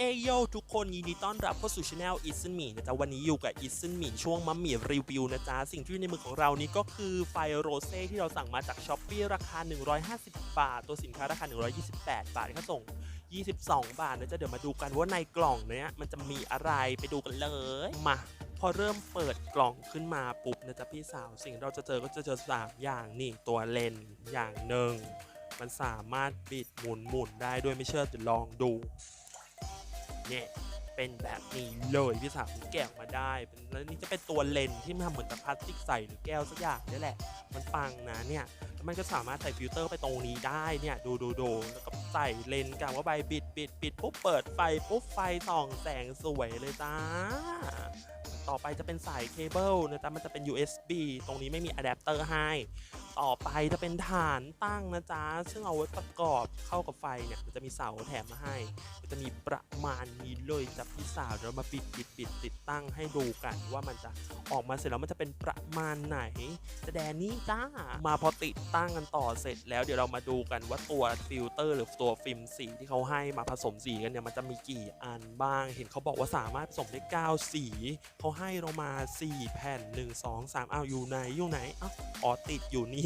เอโยทุกคนยินดีต้อนรับเข้าสู่ช anel อิส n นหมีนะจ๊ะวันนี้อยู่กับอิส n นหมีช่วงมัมหมี่รีวิวนะจ๊ะสิ่งที่อยู่ในมือของเรานี้ก็คือไฟโรเซ่ที่เราสั่งมาจากช้อปปีราคา 150 บาท ตัวสินค้าราคา 128 บาทค่าส่ง 22 บาทนะจ๊ะเดี๋ยวมาดูกันว่าในกล่องเนี้ยมันจะมีอะไรไปดูกันเลยมาพอเริ่มเปิดกล่องขึ้นมาปุ๊บนะจ๊ะพี่สาวสิ่งที่เราจะเจอก็จะเจอ3อย่างนี่ตัวเลนอย่างหนึ่งมันสามารถบิดหมุนหมุนได้ด้วยไม่เชื่อจะลองดู เนี่ยเป็นแบบนี้เลยพี่สาวแกะออกมาได้ แล้วนี่จะเป็นตัวเลนที่มันทำเหมือนกับพลาสติกใสหรือแก้วสักอย่างนี่แหละ มันปังนะเนี่ยแล้วมันก็สามารถใส่ฟิลเตอร์ไปตรงนี้ได้เนี่ยดูดูดูแล้วก็ใส่เลนกันว่าใบบิดบิดบิดปุ๊บเปิดไฟปุ๊บไฟส่องแสงสวยเลยจ้า ต่อไปจะเป็นสายเคเบิลนะจ๊ะมันจะเป็น USB ตรงนี้ไม่มีอะแดปเตอร์ให้ ต่อไปจะเป็นฐานตั้งนะจ๊ะ ซึ่งเอาไว้ประกอบเข้ากับไฟเนี่ยมันจะมีเสาแถมมาให้ มันจะมีประมาณนี้เลยจับพี่สาวเดี๋ยวมาปิดปิดปิดติดตั้งให้ดูกันว่ามันจะออกมาเสร็จแล้วมันจะเป็นประมาณไหนจะแดนนี่จ้า มาพอติดตั้งกันต่อเสร็จแล้วเดี๋ยวเรามาดูกันว่าตัวฟิลเตอร์หรือตัวฟิล์มสีที่เขาให้มาผสมสีกันเนี่ยมันจะมีกี่อันบ้าง เห็นเขาบอกว่าสามารถผสมได้ 9 สีเขาให้เรามา 4 แผ่น 1 2 3อ้าวอยู่ไหนอยู่ไหนอ้าวอ๋อติดอยู่นี่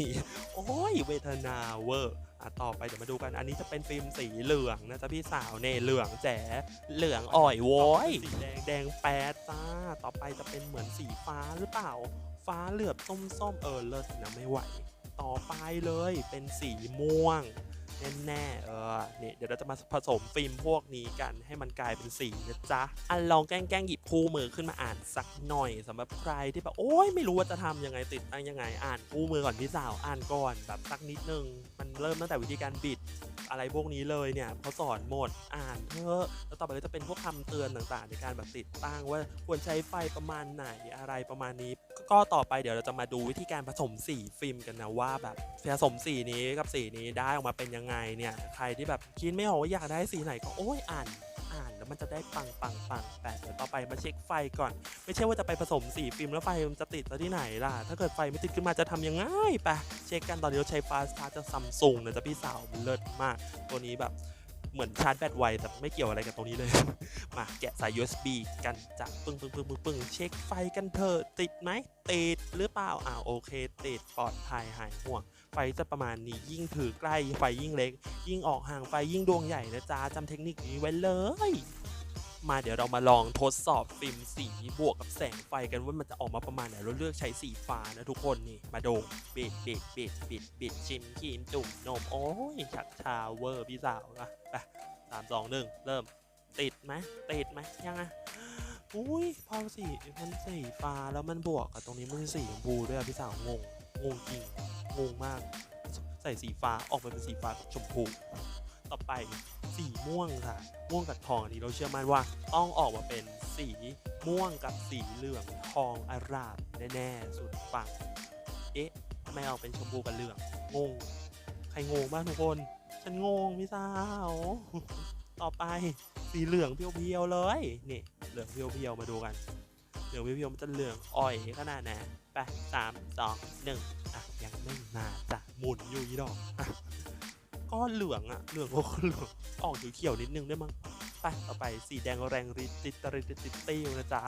โอ้ยเวทนาเวอร์อะต่อไปเดี๋ยวมาดูกันอันนี้จะเป็นฟิล์มสีเหลืองนะจ๊ะพี่สาวเน่เหลืองแจ๋เหลืองอ่อยโว้ยสีแดงแดงแปดจ้าต่อไปจะเป็นเหมือนสีฟ้าหรือเปล่า ฟ้าเหลือบส้มๆเออเลิศนะไม่ไหว ต่อไปเลยเป็นสีม่วง แน่ๆเออเนี่ยเดี๋ยวเราจะมาผสมฟิล์มพวกนี้กันให้มันกลายเป็นสีนะจ๊ะอันลองแกล้งๆหยิบคู่มือขึ้นมาอ่านสักหน่อยสำหรับใครที่แบบโอ้ยไม่รู้ว่าจะทำยังไงติดตั้งยังไง อ่านคู่มือก่อนพี่สาวอ่านก่อนแบบสักนิดนึงมันเริ่มตั้งแต่วิธีการบิด อะไรพวกนี้เลยเนี่ยเขาสอนหมดอ่านเถอะแล้วต่อไปก็จะเป็นพวกคำเตือนต่างๆ ในการแบบติดตั้งว่าควรใช้ไฟประมาณไหนอะไรประมาณนี้ ก็ต่อไปเดี๋ยวเราจะมาดูวิธีการผสมสีฟิล์มกันนะว่าแบบผสมสีนี้กับสีนี้ได้ออกมาเป็นยังไงเนี่ยใครที่แบบคิดไม่ออกว่าอยากได้สีไหนก็โอ้ยอ่าน แล้วมันจะได้ปังปังปังแต่เดี๋ยวต่อไปมาเช็คไฟก่อน ไม่ใช่ว่าจะไปผสมสีฟิล์มแล้วไฟมันจะติดแล้วที่ไหนล่ะ ถ้าเกิดไฟไม่ติดขึ้นมาจะทำยังไงไปเช็คกันตอนนี้เราใช้ฟาสต์ชาร์จจากซัมซุงนะจ๊ะพี่สาวเลิศมาก ตัวนี้แบบ เหมือนชาร์จแบตไวแต่ไม่เกี่ยวอะไรกับตรงนี้เลย มาแกะสาย USB กันจะปึ้งปึ้งปึ้งปึ้งปึ้งเช็คไฟกันเถอะติดไหมติดหรือเปล่าอ่าโอเคติดปลอดภัยหายห่วง ไฟจะประมาณนี้ยิ่งถือใกล้ไฟยิ่งเล็ก ยิ่งออกห่างไฟยิ่งดวงใหญ่นะจ๊ะจำเทคนิคนี้ไว้เลย มาเดี๋ยวเรามาลองทดสอบฟิล์มสีบวกกับแสงไฟกันว่ามันจะออกมาประมาณไหนเราเลือกใช้สีฟ้านะทุกคนนี่มาดูบิดบิดบิดบิดบิดชิมครีมจุ่มนมโอ้ยชักชาเวอร์พี่สาวอะไปสามสองหนึ่งเริ่มติดไหมติดไหมยังไงอุ้ยพอสีมันสีฟ้าแล้วมันบวกกับตรงนี้มันสีชมพูด้วยอะพี่สาวงงงงจริงงงมาก ใส่สีฟ้าออกมาเป็นสีฟ้าชมพู ต่อไปสีม่วงค่ะ ม่วงกับทองอันนี้เราเชื่อมั่นว่าต้องออกมาเป็นสีม่วงกับสีเหลืองทองอร่ามแน่ๆสุดปังเอ๊ะทำไมเอาเป็นชมพูกับเหลืองงงใครงงบ้างทุกคน ฉันงงพี่สาว ต่อไปสีเหลืองเพียวๆเลยนี่เหลืองเพียวๆมาดูกันเหลืองเพียวๆมันจะเหลืองอ่อยขนาดไหนไปสามสองหนึ่งอะยังไม่มาจ้ะหมุนอยู่อีดอก อะก็เหลืองอะเหลืองก็เหลืองออกเขียวๆนิดนึงได้มั้งไปต่อไปสีแดงแรงริติตริติติติวนะจ๊ะ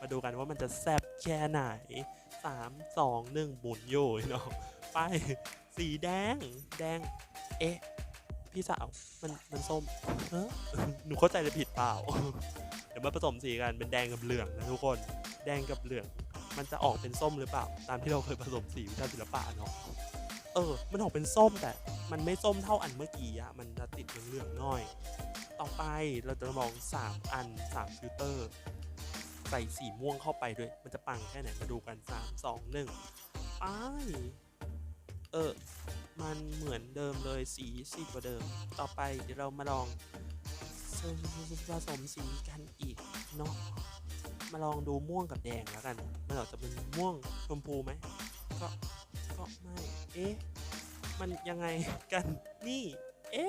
มาดูกันว่ามันจะแซ่บแค่ไหนสามสองหนึ่งหมุนอยู่อีดอกไปสีแดง แดง เอ๊ะ พี่สาว มันมันส้มเออหนูเข้าใจเลยผิดเปล่า เดี๋ยวมาผสมสีกันเป็นแดงกับเหลืองนะทุกคน แดงกับเหลือง มันจะออกเป็นส้มหรือเปล่า ตามที่เราเคยผสมสีวิชาศิลปะเนาะเออ มันออกเป็นส้มแต่ มันไม่ส้มเท่าอันเมื่อกี้อะมันจะติดเหลืองๆหน่อย ต่อไปเราจะมอง 3 อัน 3ฟิลเตอร์ ใส่สีม่วงเข้าไปด้วย มันจะปังแค่ไหนมาดูกัน 3 2 1ไปเออ มันเหมือนเดิมเลยสีสีกว่าเดิม ต่อไปเดี๋ยวเรามาลองผสมสีกันอีกเนาะมาลองดูม่วงกับแดงแล้วกัน มันออกจะเป็นม่วงชมพูไหมก็ก็ไม่ เอ๊ะ มันยังไงกันนี่ เอ๊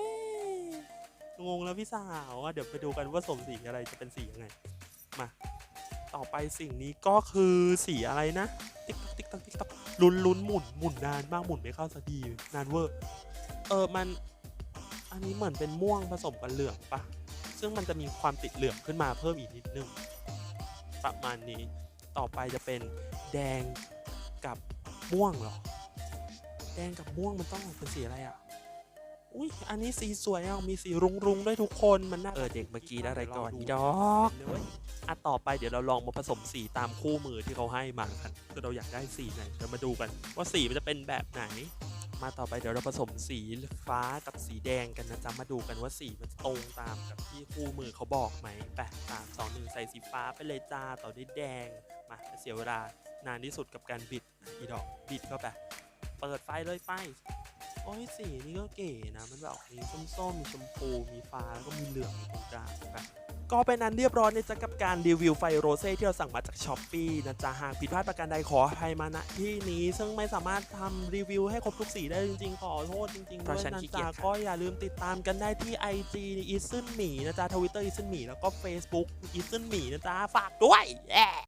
งงแล้วพี่สาวอะเดี๋ยวไปดูกันว่าสมสีอะไรจะเป็นสียังไง มา ต่อไปสิ่งนี้ก็คือสีอะไรนะ ติ๊กต๊อกติ๊กต๊อกติ๊กต๊อกลุ้นลุ้นหมุนหมุนนานมากหมุนไม่เข้าสักทีนานเวอร์ เออมัน อันนี้เหมือนเป็นม่วงผสมกับเหลืองปะซึ่งมันจะมีความติดเหลืองขึ้นมาเพิ่มอีกนิดนึง ประมาณนี้ ต่อไปจะเป็นแดงกับม่วงเหรอ แดงกับม่วงมันต้องออกเป็นสีอะไรอะ อุ้ยอันนี้สีสวยอะมีสีรุ้งรุงๆด้วยทุกคนมันน่าเออเด็กเมื่อกี้อะไรก่อนอีดอกเลยอะต่อไปเดี๋ยวเราลองมาผสมสีตามคู่มือที่เขาให้มากันคือเราอยากได้สีไหนเดี๋ยวมาดูกัน ว่าสีมันจะเป็นแบบไหน มาต่อไปเดี๋ยวเราผสมสีฟ้ากับสีแดงกันนะจ๊ะมาดูกันว่าสีมันตรงตามกับที่คู่มือเขาบอกไหมแปดสามสองหนึ่งใส่สีฟ้าไปเลยจ้าต่อด้วยแดงมาเสียเวลานานที่สุดกับการบิดอีดอกบิดเข้าไป เปิดไฟเลยไฟโอ้ยสีนี่ก็เก๋นะ มันแบบมีส้มๆมีชมพู มีฟ้า แล้วก็มีเหลืองอยู่ตรงกลางแบบก็เป็นอันเรียบร้อยนะจ๊ะกับการรีวิวไฟโรเซ่ที่เราสั่งมาจากช้อปปีนะจ๊ะหากผิดพลาดประการใดขออภัยมาณที่นี้ ซึ่งไม่สามารถทำรีวิวให้ครบทุกสีได้จริงๆ ขอโทษจริงๆเพราะด้วยฉันนะขี้เกียจ๊ะจค่ะก็อย่าลืมติดตามกันได้ที่ IG อีซึนหมีนะจ๊ะทวิตเตอร์อีซึนหมีแล้วก็ Facebook อีซึนหมีนะจ๊ะฝากด้วยแย่